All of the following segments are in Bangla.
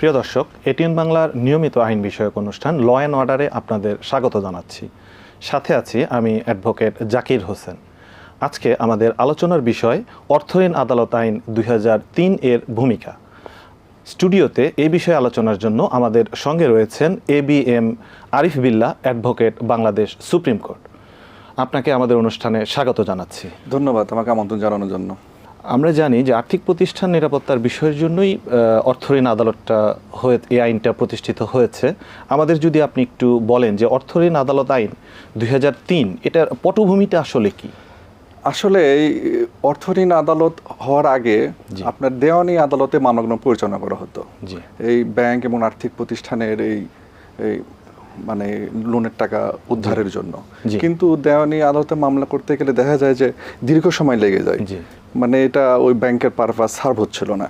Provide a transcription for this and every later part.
প্রিয় দর্শক, এটিএন বাংলার নিয়মিত আইন বিষয়ক অনুষ্ঠান ল অ্যান্ড অর্ডারে আপনাদের স্বাগত জানাচ্ছি। সাথে আছি আমি অ্যাডভোকেট জাকির হোসেন। আজকে আমাদের আলোচনার বিষয় অর্থঋণ আদালত আইন দুই হাজার তিন এর ভূমিকা। স্টুডিওতে এই বিষয়ে আলোচনার জন্য আমাদের সঙ্গে রয়েছেন A B M Arif Billah advocate Bangladesh supreme court. আপনাকে আমাদের অনুষ্ঠানে স্বাগত জানাচ্ছি। ধন্যবাদ আমাকে আমন্ত্রণ জানানোর জন্য। আমরা জানি যে আর্থিক প্রতিষ্ঠান নিরাপত্তার বিষয়ের জন্যই অর্থঋণ আদালতটা হয়ে এই আইনটা প্রতিষ্ঠিত হয়েছে। আমাদের যদি আপনি একটু বলেন যে অর্থঋণ আদালত আইন দুই হাজার তিন এটার পটভূমিটা আসলে কি? আসলে এই অর্থঋণ আদালত হওয়ার আগে। আপনার দেওয়ানি আদালতে মানগ্ন পরিচালনা করা হতো। এই ব্যাংক এবং আর্থিক প্রতিষ্ঠানের এই এই মানে লোনের টাকা উদ্ধারের জন্য। কিন্তু দেওয়ানি আদালতে মামলা করতে গেলে দেখা যায় যে দীর্ঘ সময় লেগে যায়। মানে এটা ওই ব্যাংকের পারপাস সার্ভ হচ্ছিল না।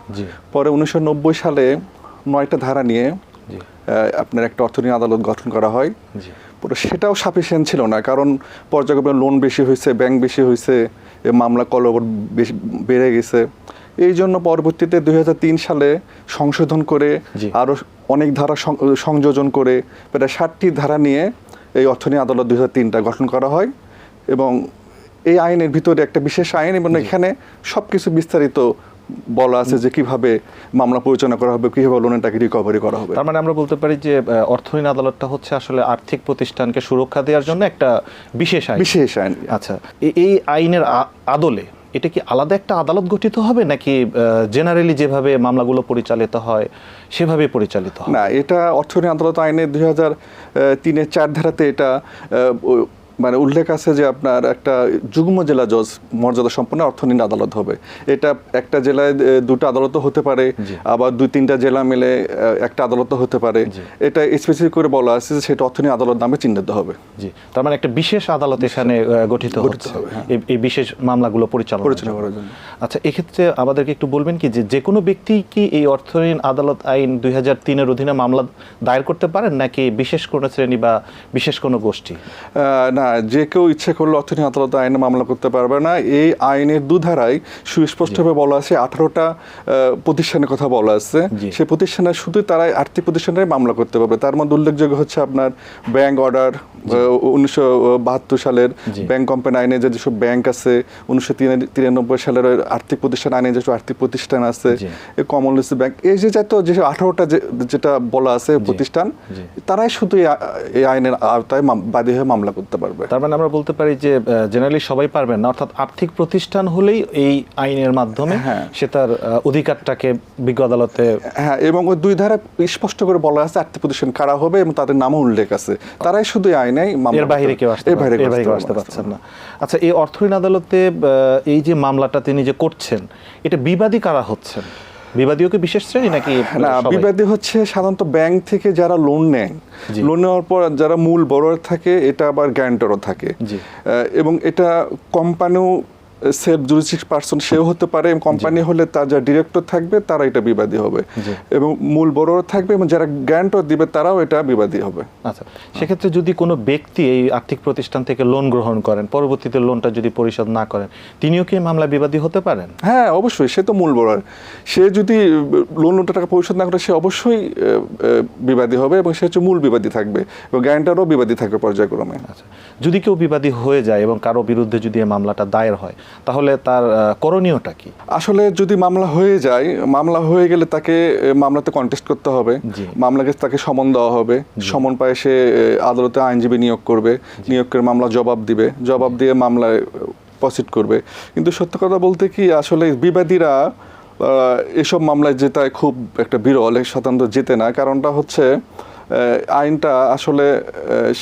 পরে উনিশশো নব্বই সালে নয়টা ধারা নিয়ে আপনার একটা অর্থনীতি আদালত গঠন করা হয়। পুরো সেটাও সাফিসিয়েন্ট ছিল না কারণ পর্যায়ক্রমে লোন বেশি হয়েছে ব্যাংক বেশি হয়েছে এ মামলা কলবর বেশি বেড়ে গেছে। এই জন্য পরবর্তীতে দু হাজার তিন সালে সংশোধন করে আরও অনেক ধারা সংযোজন করে প্রায় ষাটটি ধারা নিয়ে এই অর্থনীতি আদালত দুই তিনটা গঠন করা হয় এবং এই আইনের ভিতরে একটা বিশেষ আইন এবং এখানে সব কিছু বিস্তারিত বলা আছে যে কীভাবে মামলা পরিচালনা করা হবে কীভাবে লোনের টাকা রিকভারি করা হবে। তার মানে আমরা বলতে পারি যে অর্থঋণ আদালতটা হচ্ছে আসলে আর্থিক প্রতিষ্ঠানকে সুরক্ষা দেওয়ার জন্য একটা বিশেষ আইন। বিশেষ আইন। আচ্ছা এই আইনের আদলে এটা কি আলাদা একটা আদালত গঠিত হবে নাকি জেনারেলি যেভাবে মামলাগুলো পরিচালিত হয় সেভাবে পরিচালিত হবে? না এটা অর্থনীতি আদালত আইনে দুই হাজার তিনের চার ধারাতে এটা মানে উল্লেখ আছে যে আপনার একটা যুগ্ম জেলা জজ মর্যাদা সম্পন্ন অর্থনীতি আদালত হবে। এটা একটা জেলায় দুটো আদালতও হতে পারে আবার দুই তিনটা জেলা মিলে একটা আদালতও হতে পারে। এটা স্পেসিফিক করে বলা আছে যে সেটা অর্থনীতি আদালত নামে চিহ্নিত হবে। জি। তার মানে একটা বিশেষ আদালত এখানে গঠিত হচ্ছে। হবে, হ্যাঁ। এই- বিশেষ মামলাগুলো পরিচালনা পরিচালনা করার জন্য। আচ্ছা এক্ষেত্রে আমাদেরকে একটু বলবেন কি যে যে কোনো ব্যক্তি কি এই অর্থঋণ আদালত আইন দুই হাজার তিনের অধীনে মামলা দায়ের করতে পারেন নাকি বিশেষ কোনো শ্রেণি বা বিশেষ কোনো গোষ্ঠী? আহ, না যে কেউ ইচ্ছে করলে অর্থনীতি আদালত আইনে মামলা করতে পারবে না। এই আইনের দুধারায় সুস্পষ্টভাবে বলা আছে আঠারোটা প্রতিষ্ঠানের কথা বলা আছে। জি। সেই প্রতিষ্ঠানের শুধু তারাই আর্থিক প্রতিষ্ঠানে মামলা করতে পারবে। তার মধ্যে উল্লেখযোগ্য হচ্ছে আপনার ব্যাংক অর্ডার উনিশশো বাহাত্তর সালের ব্যাংক কোম্পানি আইনে যে যেসব ব্যাংক আছে উনিশশো তিরানব্বই সালের আর্থিক প্রতিষ্ঠান আইনে যেসব আর্থিক প্রতিষ্ঠান আছে। কমনওয়েলথ ব্যাংক এই যে যত যেসব আঠারোটা যেটা বলা আছে প্রতিষ্ঠান তারাই শুধু এই আইনের আওতায় বাদী হয়ে মামলা করতে পারবে। তার মানে আমরা বলতে পারি যে জেনারেলি সবাই পারবেন না। অর্থাৎ আর্থিক প্রতিষ্ঠান হলেই এই আইনের মাধ্যমে হ্যাঁ। সে তার অধিকারটাকে বিজ্ঞ আদালতে হ্যাঁ এবং ওই দুই ধারা স্পষ্ট করে বলা আছে আর্থিক প্রতিষ্ঠান কারা হবে এবং তাদের নামও উল্লেখ আছে। তারাই শুধু এই আইনেই এর বাইরে কেউ আসতে এর বাইরে কেউ আসতে পারছেন না। আচ্ছা এই অর্থঋণ আদালতে এই যে মামলাটা তিনি যে করছেন এটা বিবাদী কারা হচ্ছেন? বিবাদীও কি বিশেষ শ্রেণি নাকি না বিবাদী হচ্ছে সাধারণত ব্যাংক থেকে যারা লোন নেয়। লোন নেওয়ার পর যারা মূল বড় থাকে এটা আবার গ্যারান্টরও থাকে। এবং এটা কোম্পানিও সেলফ জুরিস্টিক পার্সন সেও হতে পারে এবং কোম্পানি হলে তার যা ডিরেক্টর থাকবে তারা এটা বিবাদী হবে। এবং মূল বড়োয়ার থাকবে এবং যারা গ্যারান্টর দিবে তারাও এটা বিবাদী হবে। আচ্ছা সেক্ষেত্রে যদি কোনো ব্যক্তি এই আর্থিক প্রতিষ্ঠান থেকে লোন গ্রহণ করেন পরবর্তীতে লোনটা যদি পরিশোধ না করেন তিনিও কি মামলা বিবাদী হতে পারেন? হ্যাঁ অবশ্যই সে তো মূল বড়ার সে যদি লোন লোনটা টাকা পরিশোধ না করে সে অবশ্যই বিবাদী হবে এবং সে হচ্ছে মূল বিবাদী থাকবে এবং গ্যারান্টারও বিবাদী থাকবে পর্যায়ক্রমে। আচ্ছা যদি কেউ বিবাদী হয়ে যায় এবং কারও বিরুদ্ধে যদি এই মামলাটা দায়ের হয় তাহলে তার করণীয়টা কি? আসলে যদি মামলা হয়ে যায় মামলা হয়ে গেলে তাকে মামলাতে কন্টেস্ট করতে হবে। মামলাকে তাকে সমন দেওয়া হবে। সমন পায়ে সে আদালতে আইনজীবী নিয়োগ করবে। নিয়োগ করে মামলা জবাব দিবে। জবাব দিয়ে মামলায় প্রসিড করবে। কিন্তু সত্য কথা বলতে কি আসলে বিবাদীরা এসব মামলায় জেতায় খুব একটা বিরল সাধারণত জেতে না। কারণটা হচ্ছে আইনটা আসলে আহ,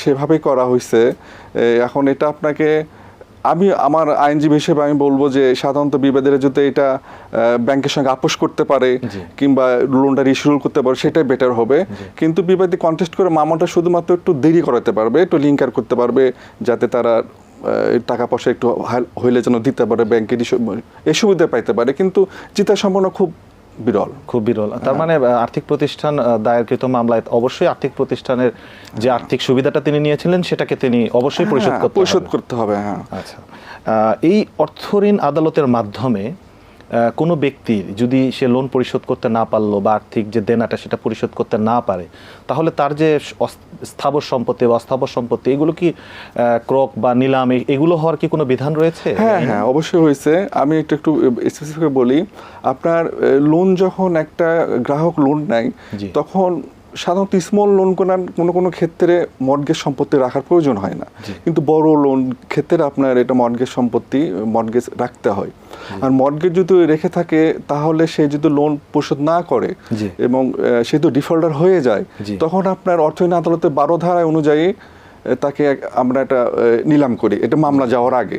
সেভাবেই করা হয়েছে এখন এটা আপনাকে আমি আমার আইনজীবী হিসেবে আমি বলব যে সাধারণত বিবাদীরা যদি এটা ব্যাংকের সঙ্গে আপোষ করতে পারে কিংবা লোনটা রিশিউল করতে পারে সেটাই বেটার হবে। কিন্তু বিবাদী কন্টেস্ট করে মামলাটা শুধুমাত্র একটু দেরি করাতে পারবে একটু লিঙ্কার করতে পারবে যাতে তারা টাকা পয়সা একটু হাল- হইলে যেন দিতে পারে ব্যাংকের এই সুবিধা পাইতে পারে। কিন্তু জিতা সম্ভাবনা খুব বিরল। খুব বিরল। তার মানে আর্থিক প্রতিষ্ঠান দায়েরকৃত মামলায় অবশ্যই আর্থিক প্রতিষ্ঠানের যে আর্থিক সুবিধাটা তিনি নিয়েছিলেন সেটাকে তিনি অবশ্যই পরিশোধ হ্যাঁ, করতে পরিশোধ হবে। করতে হবে হ্যাঁ। আচ্ছা। আহ, এই অর্থঋণ আদালতের মাধ্যমে কোনো ব্যক্তির যদি সে লোন পরিশোধ করতে না পারল বা আর্থিক যে দেনাটা সেটা পরিশোধ করতে না পারে তাহলে তার যে স্থাবর সম্পত্তি বা অস্থাবর সম্পত্তি এগুলো কি ক্রক বা নিলাম এগুলো হওয়ার কি কোনো বিধান রয়েছে? হ্যাঁ হ্যাঁ অবশ্যই হয়েছে। আমি একটু একটু স্পেসিফিক বলি। আপনার লোন যখন একটা গ্রাহক লোন নেয় তখন সাধারণত স্মল লোন কোনো কোনো ক্ষেত্রে মর্গেজ সম্পত্তি রাখার প্রয়োজন হয় না। কিন্তু বড় লোন ক্ষেত্রে আপনার এটা মর্গেজ সম্পত্তি মর্গেজ রাখতে হয়। আর মর্গেজ যদি রেখে থাকে তাহলে সে যদি লোন পরিশোধ না করে এবং সে যদি ডিফল্টার হয়ে যায় তখন আপনার অর্থনীতি আদালতে বারো ধারায় অনুযায়ী তাকে আমরা এটা নিলাম করি। এটা মামলা যাওয়ার আগে।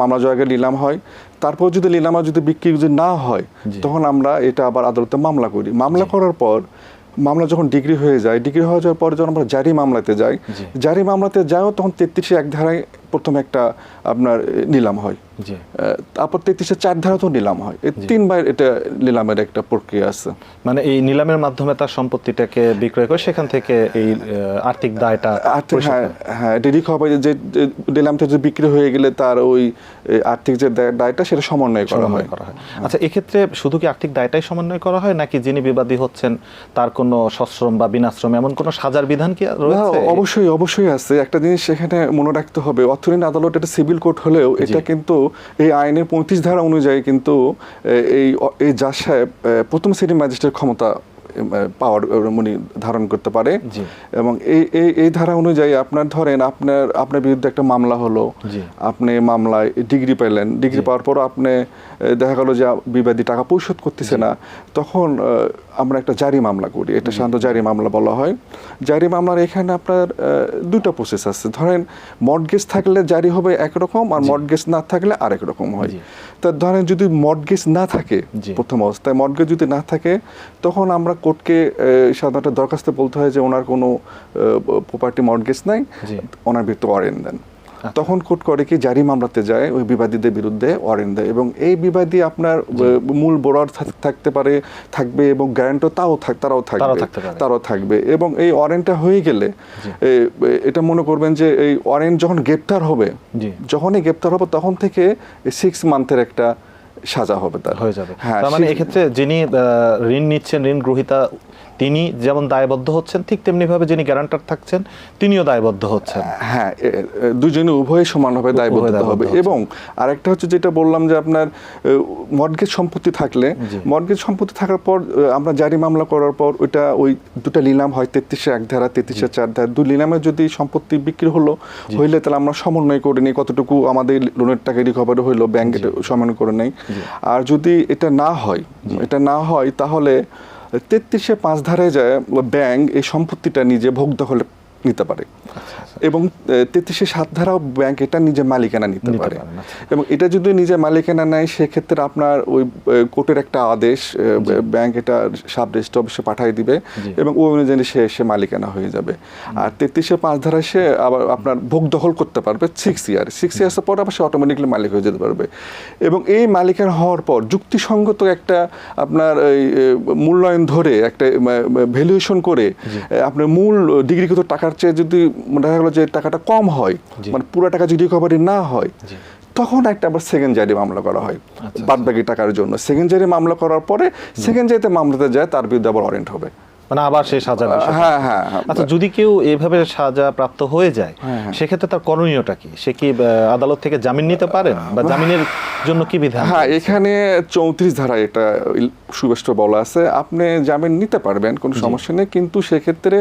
মামলা যাওয়ার আগে নিলাম হয়। তারপর যদি নিলামা যদি বিক্রি যদি না হয় তখন আমরা এটা আবার আদালতে মামলা করি। মামলা করার পর মামলা যখন ডিগ্রি হয়ে যায় ডিগ্রি হয়ে যাওয়ার পর যখন আমরা জারি মামলাতে যাই জারি মামলাতে যাও তখন তেত্রিশে এক ধারায় প্রথম একটা আপনার নিলাম হয়। তারপর তেত্রিশে চার ধারা তো নিলাম হয়। এই তিনবার এটা নিলামের একটা প্রক্রিয়া আছে। মানে এই নিলামের মাধ্যমে তার সম্পত্তিটাকে বিক্রয় করে সেখান থেকে এই আর্থিক দায়টা হ্যাঁ হ্যাঁ এটা যে নিলামটা যে বিক্রি হয়ে গেলে তার ওই আর্থিক যে দায়টা সেটা সমন্বয় করা হয়। আচ্ছা এক্ষেত্রে শুধু কি আর্থিক দায়টাই সমন্বয় করা হয় নাকি যিনি বিবাদী হচ্ছেন তার কোনো সশ্রম বা বিনাশ্রম এমন কোনো সাজার বিধান কি রয়েছে? অবশ্যই অবশ্যই আছে। একটা জিনিস সেখানে মনে রাখতে হবে অর্থনীতি আদালত এটা সিভিল কোর্ট হলেও এটা কিন্তু এই আইনের পঁয়ত্রিশ ধারা অনুযায়ী কিন্তু এই এই জাজ সাহেব প্রথম শ্রেণির ম্যাজিস্ট্রেট ক্ষমতা পাওয়ার উনি ধারণ করতে পারে। এবং এই এই ধারা অনুযায়ী আপনার ধরেন আপনার আপনার বিরুদ্ধে একটা মামলা হলো। আপনি মামলায় ডিগ্রি পেলেন। ডিগ্রি পাওয়ার পর আপনি দেখা গেল যে বিবাদী টাকা পরিশোধ করতেছে না। তখন আমরা একটা জারি মামলা করি। এটা সাধারণত জারি মামলা বলা হয়। জারি মামলার এখানে আপনার দুটো প্রসেস আছে। ধরেন মর্টগেজ থাকলে জারি হবে একরকম আর মর্টগেজ না থাকলে আরেক রকম হয়। তা ধরেন যদি মর্টগেজ না থাকে। প্রথম অবস্থায় মর্টগেজ যদি না থাকে তখন আমরা কোর্টকে সাধারণত দরখাস্ত বলতে হয় যে ওনার কোনো প্রপার্টি মর্টগেজ নাই। ওনার বিরুদ্ধে ওয়ারেন্ট দেন। তখন কোর্ট করে কি জারি মামলাতে যায় ওই বিবাদীদের বিরুদ্ধে ওয়ারেন্ট দেয় এবং এই বিবাদী আপনার মূল বোরার থাকতে পারে থাকবে এবং গ্যারান্টর তাও থাক তারাও থাকবে। তারাও থাকবে এবং এই ওয়ারেন্টটা হয়ে গেলে এটা মনে করবেন যে এই ওয়ারেন্ট যখন গ্রেপ্তার হবে যখনই গ্রেপ্তার হবে তখন থেকে সিক্স মান্থের একটা সাজা হবে তার। হয়ে যাবে। হ্যাঁ তার মানে এক্ষেত্রে যিনি আহ, ঋণ নিচ্ছেন ঋণ গ্রহীতা তিনি যেমন দায়বদ্ধ হচ্ছেন ঠিক তেমনি ভাবে যিনি গ্যারান্টার থাকছেন তিনিও দায়বদ্ধ হচ্ছেন। হ্যাঁ দুজনে উভয় সমানভাবে দায়বদ্ধ হবে। এবং আরেকটা হচ্ছে যেটা বললাম যে আপনার মর্গেজ সম্পত্তি থাকলে। মর্গেজ সম্পত্তি থাকার পর আমরা জারি মামলা করার পর ওইটা ওই দুটা নিলাম হয় তেত্রিশে এক ধারা তেত্রিশে চার ধারা। দুই নিলামে যদি সম্পত্তি বিক্রি হলো হইলে তাহলে আমরা সমন্বয় করে নিই কতটুকু আমাদের লোনের টাকা রিকভারি হইল ব্যাংক এটা সমন্বয় করে নেই। আর যদি এটা না হয় এটা না হয় তাহলে তেত্রিশে পাঁচ ধারে যায় ব্যাংক এই সম্পত্তিটা নিজে ভোগ দখলে নিতে পারে। এবং তেত্রিশে সাত ধারাও ব্যাংক এটা নিজের মালিকানা নিতে পারে। এবং এটা যদি নিজের মালিকানা নেয় সেক্ষেত্রে আপনার ওই কোর্টের একটা আদেশ ব্যাংক এটা সাব রেজিস্ট্রি অফিসে পাঠিয়ে দিবে এবং ওই অনুযায়ী সে সে মালিকানা হয়ে যাবে। আর তেত্রিশে পাঁচ ধারায় সে আবার আপনার ভোগ দখল করতে পারবে সিক্স ইয়ার সিক্স ইয়ার্সের পর আবার সে অটোমেটিকলি মালিক হয়ে যেতে পারবে। এবং এই মালিকানা হওয়ার পর যুক্তিসঙ্গত একটা আপনার এই মূল্যায়ন ধরে একটা ভ্যালুয়েশন করে আপনার মূল ডিগ্রিগত টাকার চেয়ে যদি দেখা গেলো যে টাকাটা কম হয় মানে পুরো টাকা যদি রিকভারি না হয় তখন একটা আবার সেকেন্ড জারি মামলা করা হয় আচ্ছা, বাদ বাকি টাকার জন্য। সেকেন্ড জারি মামলা করার পরে সেকেন্ড জারিতে মামলাতে যায় তার বিরুদ্ধে আবার ওয়ারেন্ট হবে। মানে আবার সেই সাজা হ্যাঁ হ্যাঁ হ্যাঁ। আচ্ছা যদি কেউ এভাবে সাজা প্রাপ্ত হয়ে যায় হ্যাঁ, হ্যাঁ। সেক্ষেত্রে তার করণীয়টা কি? সে কি আদালত থেকে জামিন নিতে পারেন বা জামিনের জন্য কি বিধান? হ্যাঁ এখানে চৌত্রিশ ধারায় এটা সুবেষ্ট বলা আছে। আপনি জামিন নিতে পারবেন কোনো সমস্যা নেই। কিন্তু সেক্ষেত্রে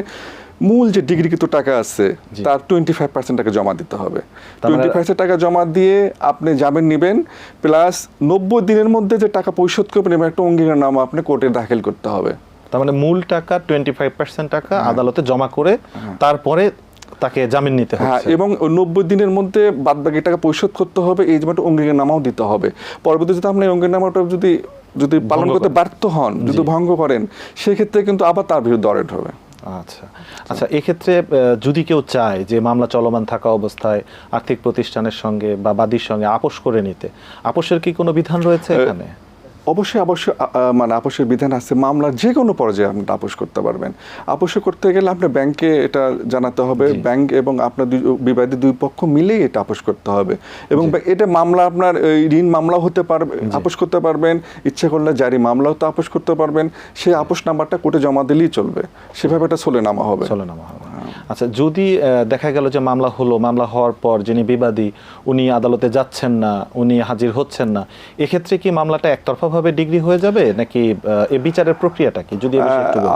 মূল যে ডিগ্রিকৃত টাকা আছে তার টোয়েন্টি ফাইভ পার্সেন্ট টাকা জমা দিতে হবে। মানে- টোয়েন্টি পার্সেন্ট টাকা জমা দিয়ে আপনি জামিন নেবেন প্লাস নব্বই দিনের মধ্যে যে টাকা পরিশোধ করবেন এবং একটা অঙ্গীকারনামা আপনি কোর্টে দাখিল করতে হবে। তার মানে মূল টাকা টোয়েন্টি ফাইভ পার্সেন্ট টাকা আদালতে জমা করে তারপরে তাকে জামিন নিতে হবে হ্যাঁ এবং নব্বই দিনের মধ্যে বাদ বাকি টাকা পরিশোধ করতে হবে এই জন্য অঙ্গীকারনামাও দিতে হবে। পরবর্তীতে আপনি এই অঙ্গীকারনামাটা যদি যদি পালন করতে ব্যর্থ হন যদি ভঙ্গ করেন সেক্ষেত্রে কিন্তু আবার তার বিরুদ্ধে ওয়ারেন্ট হবে। আচ্ছা। আচ্ছা এক্ষেত্রে যদি কেউ চায় যে মামলা চলমান থাকা অবস্থায় আর্থিক প্রতিষ্ঠানের সঙ্গে বা বাদীর সঙ্গে আপোষ করে নিতে আপোষের কি কোনো বিধান রয়েছে এখানে? অবশ্যই অবশ্যই মানে আপোষের বিধান আছে মামলার যে কোনো পর্যায়ে আপনি আপোষ করতে পারবেন। আপোষ করতে গেলে আপনার ব্যাংকে এটা জানাতে হবে ব্যাংক এবং আপনার দুই বিবাদী দুই পক্ষ মিলেই এটা আপোষ করতে হবে। এবং এটা মামলা আপনার এই ঋণ মামলা হতে পারবে আপোষ করতে পারবেন ইচ্ছে করলে জারি মামলাও তো আপোষ করতে পারবেন সেই আপোষ নাম্বারটা কোর্টে জমা দিলেই চলবে। সেভাবে এটা চলে নামা হবে। চলে নামা হবে। আচ্ছা যদি দেখা গেল যে মামলা হলো মামলা হওয়ার পর যিনি বিবাদী উনি আদালতে যাচ্ছেন না উনি হাজির হচ্ছেন না এক্ষেত্রে কি মামলাটা একতরফাভাবে ডিগ্রি হয়ে যাবে? নাকি এই বিচারের প্রক্রিয়াটা কি? যদি এ।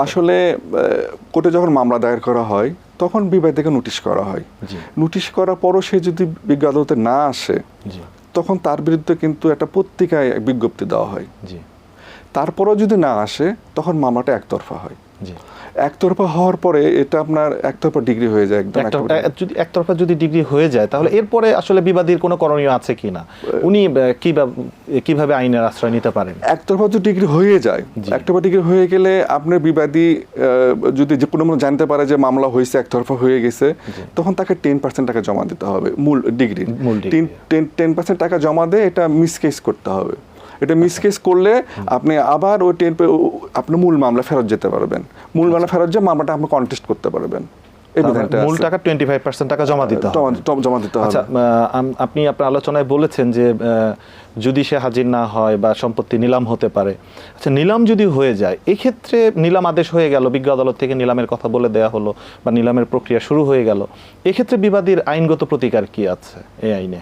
আসলে কোর্টে যখন মামলা দায়ের করা হয় তখন বিবাদীকে নোটিশ করা হয়। নোটিশ করার পরও সে যদি বিজ্ঞ আদালতে না আসে তখন তার বিরুদ্ধে কিন্তু একটা পত্রিকায় বিজ্ঞপ্তি দেওয়া হয়। জি। তারপরও যদি না আসে তখন মামলাটা একতরফা হয়। একতরফা হওয়ার পরে এটা আপনার একতরফা ডিগ্রি হয়ে যায় একদম যদি একতরফা যদি ডিগ্রি হয়ে যায় তাহলে এরপরে আসলে বিবাদীর কোনো করণীয় আছে কিনা? উনি কীভাবে কীভাবে আইনের আশ্রয় নিতে পারেন? একতরফা যদি ডিগ্রি হয়ে যায়। একতরফা ডিগ্রি হয়ে গেলে আপনার বিবাদী যদি যে কোনো জানতে পারে যে মামলা হয়েছে একতরফা হয়ে গেছে তখন তাকে টেন পার্সেন্ট টাকা জমা দিতে হবে মূল ডিগ্রি। টেন টেন পার্সেন্ট টাকা জমা দিয়ে এটা মিসকেস করতে হবে। এটা মিসকেস করলে আপনি আবার ওই টেন আপনি মূল মামলা ফেরত যেতে পারবেন। মূল মামলা ফেরত যে মামলাটা আপনি কন্টেস্ট করতে পারবেন। মূল টাকা টোয়েন্টি ফাইভ পার্সেন্ট টাকা জমা দিতে হবে। জমা- দিতে হবে। আচ্ছা আপনি আপনার আলোচনায় বলেছেন যে যদি সে হাজির না হয় বা সম্পত্তি নিলাম হতে পারে। আচ্ছা নিলাম যদি হয়ে যায় এই ক্ষেত্রে নিলাম আদেশ হয়ে গেল বিজ্ঞ আদালত থেকে নিলামের কথা বলে দেয়া হলো বা নিলামের প্রক্রিয়া শুরু হয়ে গেল। এক্ষেত্রে বিবাদীর আইনগত প্রতিকার কি আছে এই আইনে?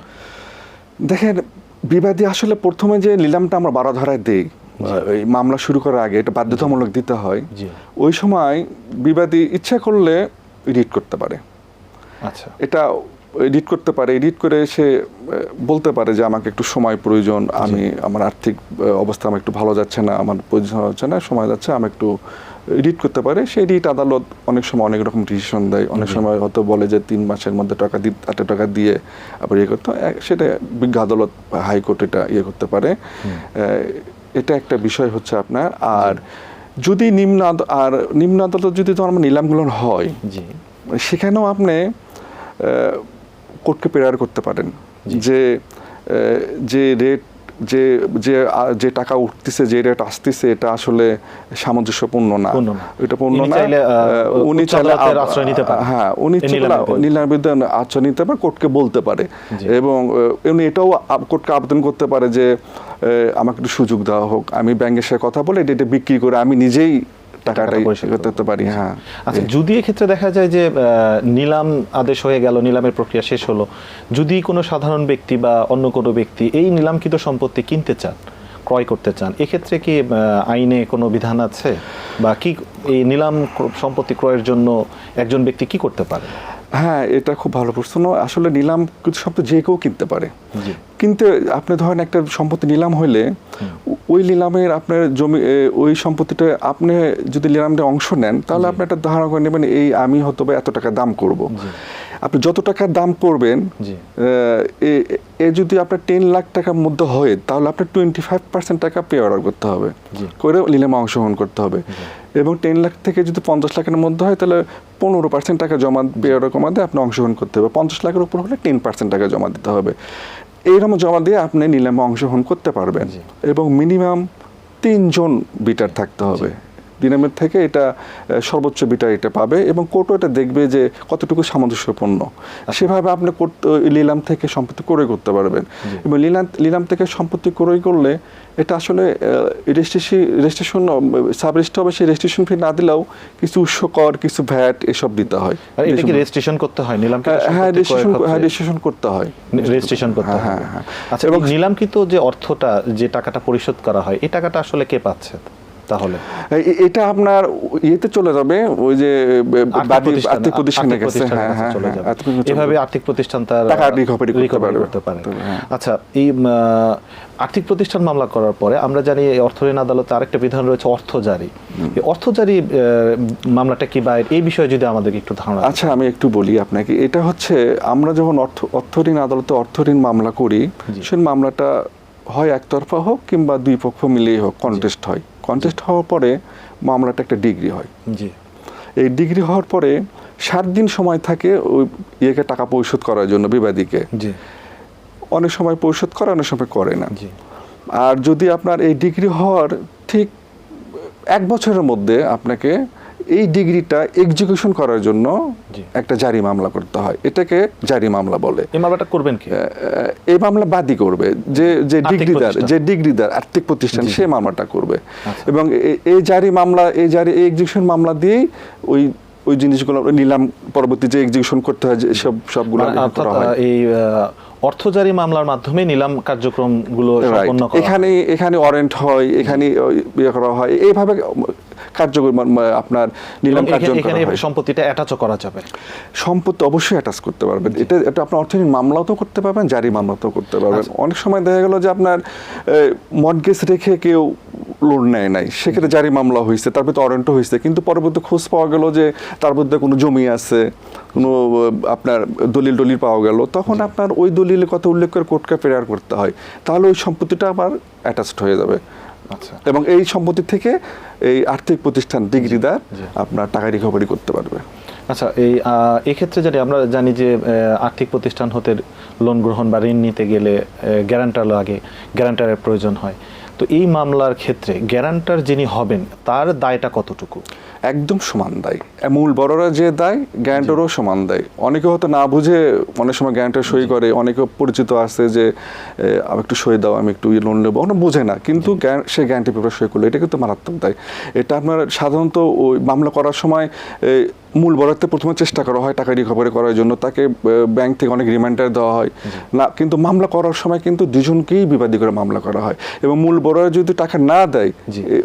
দেখেন বিবাদী আসলে প্রথমে যে নিলামটা আমরা বারো ধারায় দেই এই মামলা শুরু করার আগে এটা বাধ্যতামূলক দিতে হয়। ওই সময় বিবাদী ইচ্ছা করলে রিড করতে পারে। আচ্ছা। এটা এডিট করতে পারে এডিট করে সে বলতে পারে যে আমাকে একটু সময় প্রয়োজন আমি আমার আর্থিক অবস্থা আমার একটু ভালো যাচ্ছে না আমার পজিশন হচ্ছে না সময় যাচ্ছে আমি একটু এডিট করতে পারে সেই রিট আদালত অনেক সময় অনেক রকম ডিসিশন দেয়। অনেক সময় হয়তো বলে যে তিন মাসের মধ্যে টাকা দি এত টাকা দিয়ে আবার ইয়ে করতে। সেটা বিজ্ঞ আদালত হাইকোর্ট এটা ইয়ে করতে পারে। এটা একটা বিষয় হচ্ছে আপনার। আর যদি নিম্ন আর নিম্ন আদালত যদি তো আমার নিলামগুলো হয় সেখানেও আপনি কোর্টকে প্রেয়ার করতে পারেন। যে যে রেট যে যে যে টাকা উঠতেছে যে রেট আসতেছে এটা আসলে সামঞ্জস্যপূর্ণ না। এটা পূর্ণ না। উনি চাইলে আশ্রয় নিতে পারে। হ্যাঁ উনি। নিলামের বিরুদ্ধে আশ্রয় নিতে পারে কোর্টকে বলতে পারে। এবং উনি এটাও কোর্টকে আবেদন করতে পারে যে আমাকে একটু সুযোগ দেওয়া হোক। আমি ব্যাংকের সাথে কথা বলে এটা এটা বিক্রি করে আমি নিজেই টাকাটাই করতে পারি হ্যাঁ। আচ্ছা যদি এক্ষেত্রে দেখা যায় যে নিলাম আদেশ হয়ে গেল নিলামের প্রক্রিয়া শেষ হলো যদি কোনো সাধারণ ব্যক্তি বা অন্য কোনো ব্যক্তি এই নিলামকৃত সম্পত্তি কিনতে চান ক্রয় করতে চান এক্ষেত্রে কি আইনে কোনো বিধান আছে? বা কি এই নিলাম সম্পত্তি ক্রয়ের জন্য একজন ব্যক্তি কি করতে পারে? হ্যাঁ এটা খুব ভালো প্রশ্ন। আসলে নিলাম কিছু সম্পত্তি যে কেউ কিনতে পারে। কিন্তু আপনি ধরেন একটা সম্পত্তি নিলাম হইলে ওই নিলামের আপনার জমি ওই সম্পত্তিটা আপনি যদি নিলামটা অংশ নেন তাহলে আপনি একটা ধারণা করে নেবেন এই আমি হয়তো বা এত টাকা দাম করব। আপনি যত টাকা দাম করবেন এ- যদি আপনার টেন লাখ টাকার মধ্যে হয় তাহলে আপনার টোয়েন্টি ফাইভ পার্সেন্ট টাকা পে অর্ডার করতে হবে। করে নিলামে অংশগ্রহণ করতে হবে। এবং টেন লাখ থেকে যদি পঞ্চাশ লাখের মধ্যে হয় তাহলে পনেরো পার্সেন্ট টাকা জমা দেওয়ার কমাতে আপনি অংশগ্রহণ করতে হবে। পঞ্চাশ লাখের উপর হলে টেন পার্সেন্ট টাকা জমা দিতে হবে। এইরকম জমা দিয়ে আপনি নিলামে অংশগ্রহণ করতে পারবেন এবং মিনিমাম তিনজন বিটার থাকতে হবে। দিনামের থেকে এটা সর্বোচ্চ বিটার এটা পাবে এবং কোর্টও এটা দেখবে যে কতটুকু সামঞ্জস্যপূর্ণ। সেভাবে আপনি ওই নিলাম থেকে সম্পত্তি ক্রয় করতে পারবেন। এবং নিলাম নিলাম থেকে সম্পত্তি ক্রয় করলে এটা আসলে রেজিস্ট্রেশন রেজিস্ট্রেশন সাব রেজিস্ট্রি হবে সেই রেজিস্ট্রেশন ফি না দিলেও কিছু উৎস কর কিছু ভ্যাট এসব দিতে হয়। এটা কি রেজিস্ট্রেশন করতে হয়? নিলামকৃত হ্যাঁ, হ্যাঁ রেজিস্ট্রেশন হ্যাঁ রেজিস্ট্রেশন করতে হয়। রেজিস্ট্রেশন করতে হয় হ্যাঁ, হ্যাঁ, আচ্ছা এবং নিলামকৃত যে অর্থটা যে টাকাটা পরিশোধ করা হয় এই টাকাটা আসলে কে পাচ্ছে? তাহলে? এটা আপনার ইয়েতে চলে যাবে ওই যে আর্থিক প্রতিষ্ঠানের কাছে এভাবে আর্থিক প্রতিষ্ঠান তার টাকা recovery করতে পারে। হ্যাঁ। আচ্ছা এই আর্থিক প্রতিষ্ঠান মামলা করার পরে আমরা জানি এই অর্থ ঋণ আদালতে আরেকটা বিধান রয়েছে অর্থ জারি অর্থ জারি মামলাটা কি বা এই বিষয়ে যদি আমাদেরকে একটু ধারণা আচ্ছা আমি একটু বলি আপনাকে। এটা হচ্ছে আমরা যখন অর্থ অর্থ ঋণ আদালতে অর্থ ঋণ মামলা করি। সেই মামলাটা হয় একতরফা হোক কিংবা দুই পক্ষ মিলেই হোক কন্টেস্ট হয়। কন্টেস্ট হওয়ার পরে মামলাটা একটা ডিগ্রি হয়। জি। এই ডিগ্রি হওয়ার পরে সাত দিন সময় থাকে ওই ইয়েকে টাকা পরিশোধ করার জন্য বিবাদীকে। জি। অনেক সময় পরিশোধ করে অনেক সময় করে না। জি। আর যদি আপনার এই ডিগ্রি হওয়ার ঠিক এক বছরের মধ্যে আপনাকে এই ডিগ্রিটা এক্সিকিউশন করার জন্য একটা জারি মামলা করতে হয়। এটাকে জারি মামলা বলে। এই মামলাটা করবেন কি? এই মামলা বাদী করবে। যে যে ডিগ্রিদার। যে ডিগ্রিদার আর্থিক প্রতিষ্ঠান সে মামলাটা করবে। আচ্ছা। এবং এই জারি মামলা এই জারি এই এক্সিকিউশন মামলা দিয়েই ওই ওই জিনিসগুলো নিলাম পরবর্তী যে এক্সিকিউশন করতে হয় সব সবগুলো এই অর্থজারি মামলার মাধ্যমে নিলাম কার্যক্রমগুলো Right. সম্পন্ন করা। এখানে এখানে ওয়ারেন্ট হয় এখানে ইয়ে করা হয় এইভাবে কার্যকর মানে আপনার নিলাম এখানে- সম্পত্তিটা অ্যাটাচও করা যাবে। সম্পত্তি অবশ্যই অ্যাটাচ করতে পারবেন। এটা এটা আপনার অর্থনৈতিক মামলাতেও করতে পারবেন জারি মামলাতেও করতে পারবেন। আচ্ছা। অনেক সময় দেখা গেল যে আপনার মর্গেজ রেখে কেউ লোন নেয় নাই। সেক্ষেত্রে জারি মামলা হয়েছে তার ভিতরে ওয়ারেন্টও হয়েছে। কিন্তু পরবর্তী খোঁজ পাওয়া গেল যে তার মধ্যে কোনো জমি আছে কোনো আপনার দলিল দলিল পাওয়া গেল তখন আপনার ওই দলিলের কথা উল্লেখ করে কোর্টকে প্রেয়ার করতে হয়। তাহলে ওই সম্পত্তিটা আবার অ্যাটাচড হয়ে যাবে। আচ্ছা। এবং এই সম্পত্তি থেকে এই আর্থিক প্রতিষ্ঠান ডিগ্রিদার। আপনার টাকা রিকভারি করতে পারবে। আচ্ছা এই এক্ষেত্রে জানি আমরা জানি যে আর্থিক প্রতিষ্ঠান হতে লোন গ্রহণ বা ঋণ নিতে গেলে গ্যারান্টার লাগে গ্যারান্টারের প্রয়োজন হয়। তো এই মামলার ক্ষেত্রে গ্যারান্টার যিনি হবেন তার দায়টা কতটুকু? একদম সমান দায়। মূল বড়রা যে দায় গ্যারান্টারও সমান দেয়। অনেকে হয়তো না বুঝে অনেক সময় গ্যারান্টার সই করে অনেকে পরিচিত আছে যে আমি একটু সই দাও আমি একটু ইয়ে লোন নেব। অনেক বোঝে না কিন্তু সে গ্যারান্টি পেপার সই করল এটা কিন্তু মারাত্মক দায়। এটা আপনার সাধারণত ওই মামলা করার সময় মূল বরাদ্দে প্রথমে চেষ্টা করা হয় টাকা রিকভারি করার জন্য। তাকে ব্যাংক থেকে অনেক রিমাইন্ডার দেওয়া হয়। না কিন্তু মামলা করার সময় কিন্তু দুজনকেই বিবাদী করে মামলা করা হয়। এবং মূল বরাদ্দ যদি টাকা না দেয়।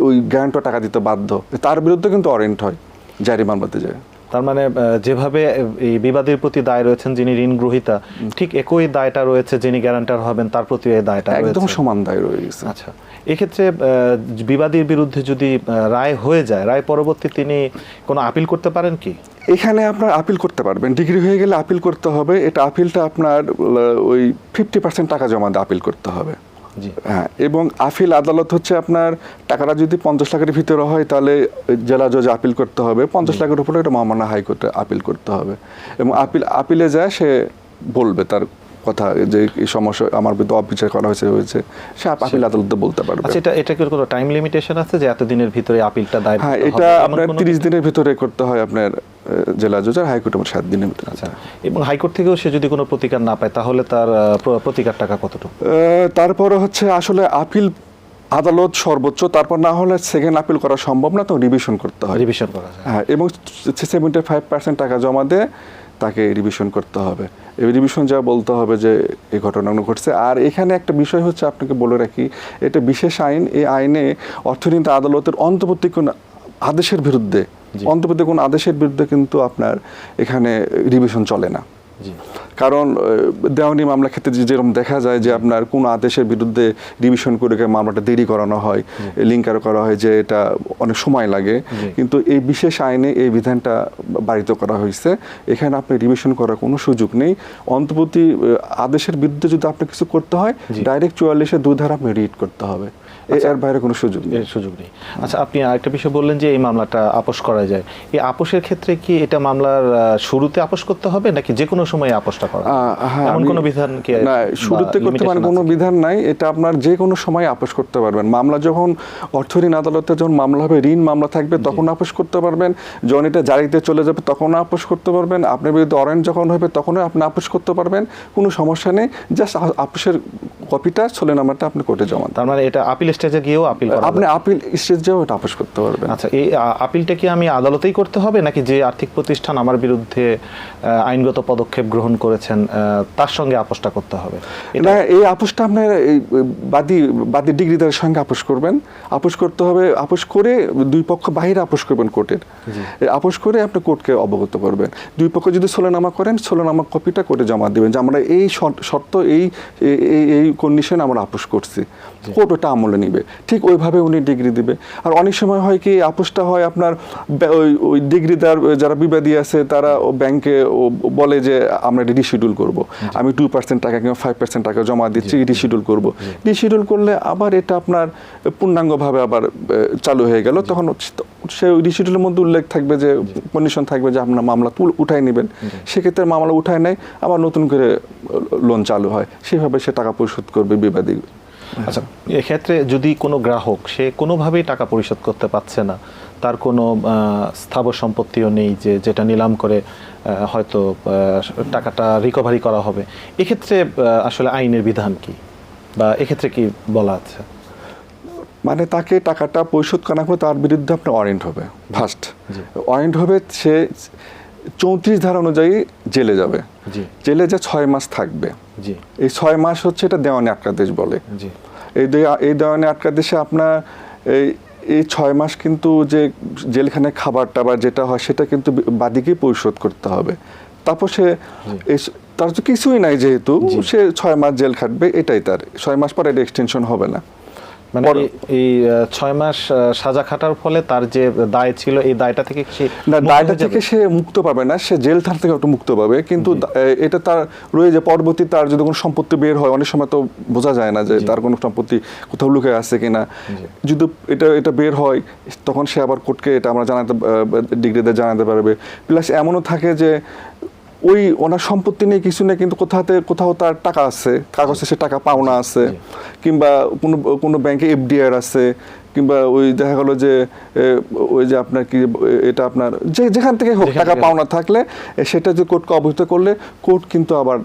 ওই গ্যারান্টর টাকা দিতে বাধ্য। তার বিরুদ্ধে কিন্তু অরেন্ট হয় জারি মামলাতে যায় তার মানে যেভাবে এই বিবাদের প্রতি দায় রয়েছেন যিনি ঋণ গ্রহীতা ঠিক একই দায়টা রয়েছে যিনি গ্যারান্টার হবেন তার প্রতি এই দায়টা একদম সমান দায় রয়ে গেছে। আচ্ছা এক্ষেত্রে বিবাদীর বিরুদ্ধে যদি রায় হয়ে যায় রায় পরবর্তী তিনি কোনো আপিল করতে পারেন কি? এখানে আপনার আপিল করতে পারবেন। ডিগ্রি হয়ে গেলে আপিল করতে হবে। এটা আপিলটা আপনার ওই ফিফটি পার্সেন্ট টাকা জমা দিয়ে আপিল করতে হবে। হ্যাঁ এবং আপিল আদালত হচ্ছে আপনার টাকাটা যদি পঞ্চাশ লাখের ভিতরে হয় তাহলে জেলা জজ আপিল করতে হবে। পঞ্চাশ লাখের উপরে এটা মহামান্য হাইকোর্টে আপিল করতে হবে। এবং আপিল আপিলে যায় সে বলবে তার কথা যে এই সমস্যা আমার বিরুদ্ধে অবিচার করা হয়েছে হয়েছে সে আপিল আদালতে বলতে পারবে। আচ্ছা এটা এটা কি কোনো টাইম লিমিটেশন আছে যে এতদিনের ভিতরে আপিলটা দায়ের হ্যাঁ এটা আপনার কোনো- তিরিশ দিনের ভিতরে করতে হয় আপনার জেলা জজ আর হাইকোর্টে আমার সাত দিনের ভিতরে। আচ্ছা এবং হাইকোর্ট থেকেও সে যদি কোনো প্রতিকার না পায় তাহলে তার প্রতিকার টাকা কতটুকু? তারপরে হচ্ছে আসলে আপিল আদালত সর্বোচ্চ তারপর না হলে সেকেন্ড আপিল করা সম্ভব না তো রিভিশন করতে হয়। রিভিশন করা হ্যাঁ এবং সেভেন্টি ফাইভ পার্সেন্ট টাকা জমা দিয়ে তাকে রিভিশন করতে হবে। রিভিশন যা বলতে হবে যে এই ঘটনাগুলো ঘটছে আর এখানে একটা বিষয় হচ্ছে আপনাকে বলে রাখি এটা বিশেষ আইন এই আইনে অর্থনীতি আদালতের অন্তর্বর্তী কোনো আদেশের বিরুদ্ধে। অন্তর্বর্তী কোন আদেশের বিরুদ্ধে কিন্তু আপনার এখানে রিভিশন চলে না কারণ দেওয়ানি মামলা ক্ষেত্রে যেরকম দেখা যায় যে আপনার কোন আদেশের বিরুদ্ধে রিভিশন করে মামলাটা দেরি করানো হয় লিঙ্কার করা হয় যে এটা অনেক সময় লাগে। কিন্তু এই বিশেষ আইনে এই বিধানটা বাড়িত করা হয়েছে। এখানে আপনি রিভিশন করার কোনো সুযোগ নেই। অন্তর্বর্তী আদেশের বিরুদ্ধে যদি আপনি কিছু করতে হয় ডাইরেক্ট চুয়াল্লিশে দুই ধারা আপনি রিড করতে হবে। এর বাইরে কোনো সুযোগ নেই। সুযোগ নেই। আচ্ছা আপনি আরেকটা বিষয় বললেন যে এই মামলাটা আপোষ করা যায়। এই আপোষের ক্ষেত্রে কি এটা মামলার শুরুতে আপোষ করতে হবে নাকি যে কোনো সময় আপোষটা করা হ্যাঁ, এমন কোনো বিধান কি না শুরুতে করতে পারেন কোনো বিধান নাই। এটা আপনার যে কোনো সময় আপোষ করতে পারবেন। মামলা যখন অর্থ ঋণ আদালতে যখন মামলা হবে ঋণ মামলা থাকবে তখন আপোষ করতে পারবেন। যখন এটা জারিতে চলে যাবে তখন আপোষ করতে পারবেন। আপনার বিরুদ্ধে অরেঞ্জ যখন হবে তখনও আপনি আপোষ করতে পারবেন। কোনো সমস্যা নেই। জাস্ট আপোষের কপিটা ছোলে নাম্বারটা আপনি কোর্টে জমা তার মানে এটা আপিল স্টেজে গিয়েও আপিল আপনি আপিল স্টেজ যাও এটা আপোষ করতে পারবেন। আচ্ছা এই আপিলটা কি আমি আদালতেই করতে হবে নাকি যে আর্থিক প্রতিষ্ঠান আমার বিরুদ্ধে আইনগত পদক্ষেপ গ্রহণ করেছেন তার সঙ্গে আপোষটা করতে হবে? এটা না এই আপোষটা আপনার বাদী বাদী ডিগ্রিদারের সঙ্গে আপোষ করবেন। আপোষ করতে হবে আপোষ করে দুই পক্ষ বাহিরে আপোষ করবেন কোর্টের আপোষ করে আপনি কোর্টকে অবগত করবেন। দুই পক্ষ যদি সোলেনামা করেন সোলেনামা কপিটা কোর্টে জমা দিবেন যে আমরা এই শর্ত- শর্ত এই এই- এই এই কন্ডিশন আমরা আপোষ করছি। কোর্ট ওটা আমলে নিবে। ঠিক ওইভাবে উনি ডিগ্রি দিবে। আর অনেক সময় হয় কি আপোষটা হয় আপনার ওই ওই ডিগ্রিদার যারা বিবাদী আছে তারা ও ব্যাংকে ও বলে যে আমরা রিশিডিউল করব। আমি টু পার্সেন্ট টাকা কিংবা ফাইভ পার্সেন্ট টাকা জমা দিচ্ছি রিশিডিউল করব। রিশিডিউল করলে আবার এটা আপনার পূর্ণাঙ্গভাবে আবার চালু হয়ে গেল। তখন সে রিশিডিউলের মধ্যে উল্লেখ থাকবে যে কন্ডিশন থাকবে যে আপনার মামলা তুল উঠাই নেবেন। সেক্ষেত্রে মামলা উঠায় নেয় আবার নতুন করে লোন চালু হয়। সেভাবে সে টাকা পরিশোধ করবে বিবাদী আচ্ছা এক্ষেত্রে যদি কোনো গ্রাহক সে কোনোভাবেই টাকা পরিশোধ করতে পারছে না তার কোনো স্থাবর সম্পত্তিও নেই যে যেটা নিলাম করে হয়তো টাকাটা রিকভারি করা হবে এক্ষেত্রে আসলে আইনের বিধান কি? বা এক্ষেত্রে কি বলা আছে? মানে তাকে টাকাটা পরিশোধ করা হবে তার বিরুদ্ধে আপনার ওয়ারেন্ট হবে ফার্স্ট। ওয়ারেন্ট হবে সে চৌত্রিশ ধারা অনুযায়ী জেলে যাবে। জেলে যে ছয় মাস থাকবে। জি। এই ছয় মাস হচ্ছে এটা দেওয়ানি আটকাদেশ বলে। জি। এই এই দেওয়ানি আটকাদেশে আপনার এই এই ছয় মাস কিন্তু যে জেলখানে খাবার টাবার যেটা হয় সেটা কিন্তু বাদিকেই পরিশোধ করতে হবে। তারপর সে তার তো কিছুই নাই যেহেতু সে ছয় মাস জেল খাটবে এটাই তার। ছয় মাস পর এটা এক্সটেনশন হবে না। মানে এই- ছয় মাস সাজা খাটার ফলে তার যে দায় ছিল এই দায়টা থেকে না দায়টা থেকে সে মুক্ত পাবে না সে জেল থার থেকে একটু মুক্ত পাবে। কিন্তু এটা তার রয়ে যে পরবর্তী তার যদি কোনো সম্পত্তি বের হয় অনেক সময় তো বোঝা যায় না যে তার কোনো সম্পত্তি কোথাও লুকে আছে কিনা। যদি এটা এটা বের হয় তখন সে আবার কোর্টকে এটা আমরা জানাতে ডিগ্রিতে জানাতে পারবে। প্লাস এমনও থাকে যে ওই ওনার সম্পত্তি নিয়ে কিছু নেই কিন্তু কোথাতে কোথাও তার টাকা আছে কাগজে সে টাকা পাওনা আছে কিংবা কোনো কোনো ব্যাংকে এফডিআর আছে কিংবা ওই দেখা গেলো যে ওই যে আপনার কি এটা আপনার যে যেখান থেকে হোক টাকা পাওনা থাকলে সেটা যে কোর্টকে অবহিত করলে কোর্ট কিন্তু আবার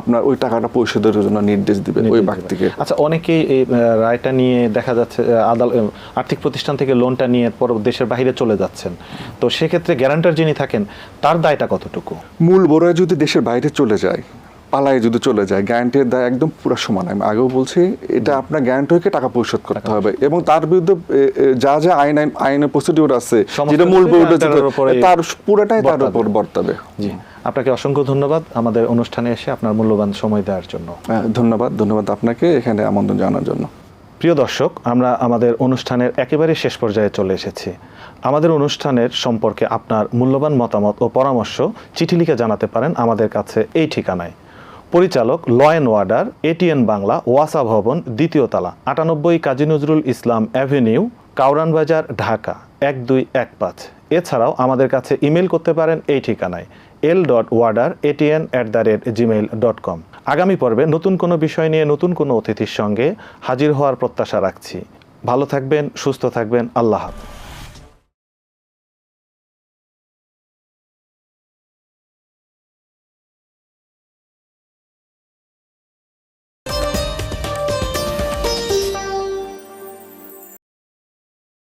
আপনার ওই টাকাটা পরিশোধের জন্য নির্দেশ দিবে ওই ব্যক্তিকে আচ্ছা অনেকেই এই রায়টা নিয়ে দেখা যাচ্ছে আদালত আর্থিক প্রতিষ্ঠান থেকে লোনটা নিয়ে পর দেশের বাইরে চলে যাচ্ছেন। তো সেক্ষেত্রে গ্যারান্টার যিনি থাকেন তার দায়টা কতটুকু? মূল বড়য় যদি দেশের বাইরে চলে যায় পালায় যদি চলে যায় গ্যারান্টির দায় একদম পুরো সমান। আমি আগেও বলছি এটা আপনার গ্যারান্টরকে টাকা পরিশোধ করতে হবে? এবং তার বিরুদ্ধে যা যা আইন আইন আইনের প্রসিডিউর আছে যেটা মূল বড় তার পুরোটাই তার। উপর বর্তাবে। জি। আপনাকে অসংখ্য ধন্যবাদ আমাদের অনুষ্ঠানে এসে আপনার মূল্যবান সময় দেওয়ার জন্য। ধন্যবাদ ধন্যবাদ আপনাকে এখানে আমন্ত্রণ জানানোর জন্য। প্রিয় দর্শক আমরা আমাদের অনুষ্ঠানের একেবারে শেষ পর্যায়ে চলে এসেছি। আমাদের অনুষ্ঠানের সম্পর্কে আপনার মূল্যবান মতামত ও পরামর্শ চিঠি লিখে জানাতে পারেন আমাদের কাছে এই ঠিকানায়। পরিচালক law and order ATN Bangla ওয়াসা ভবন দ্বিতীয় তলা আটানব্বই কাজী নজরুল ইসলাম অ্যাভিনিউ কাউরান বাজার ঢাকা এক দুই এক পাঁচ। এছাড়াও আমাদের কাছে ইমেল করতে পারেন এই ঠিকানায়। L dot order ATN at the rate Gmail dot com আগামী পর্বে নতুন কোনো বিষয় নিয়ে নতুন কোনো অতিথির সঙ্গে হাজির হওয়ার প্রত্যাশা রাখছি। ভালো থাকবেন, সুস্থ থাকবেন, আল্লাহ হাফেজ।